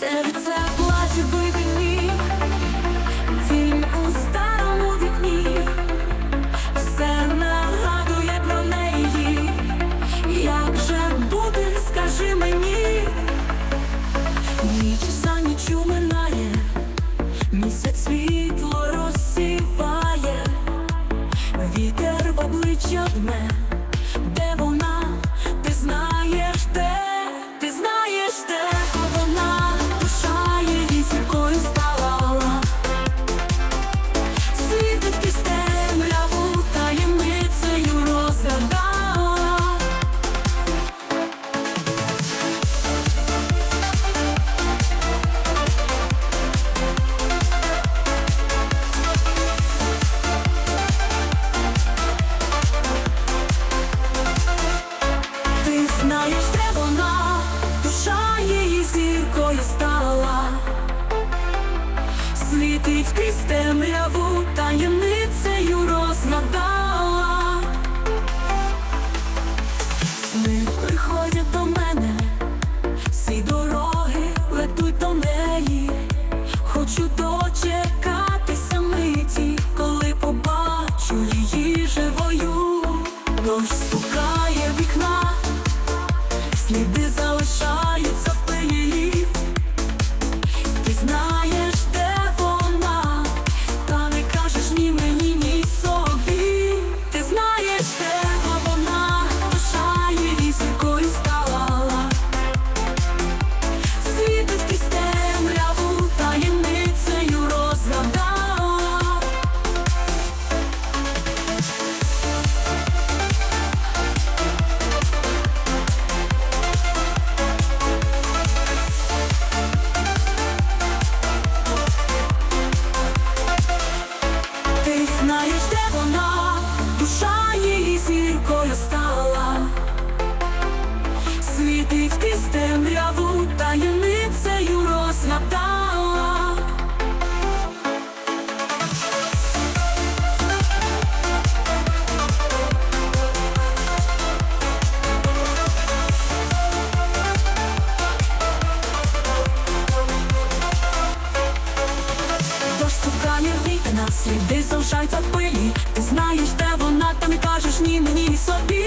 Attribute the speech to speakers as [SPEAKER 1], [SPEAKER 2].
[SPEAKER 1] Серце плаче в глибині, тінь у старому вікні, все нагадує про неї. Як же бути, скажи мені, ніч за нічу минає, місяць світло розсіває, вітер в обличчя дме, світить крізь темряву, таємницею розгадала Сни приходять до мене, всі дороги ведуть до неї, хочу дочекатися миті, коли побачу її живою, дощ стукає вікна, сліди залишаються в пилі. It's not Знаешь, Зустріти нас, сліди залишаються в пилі Ти знаєш, де вона, там і кажеш, ні, мені ні собі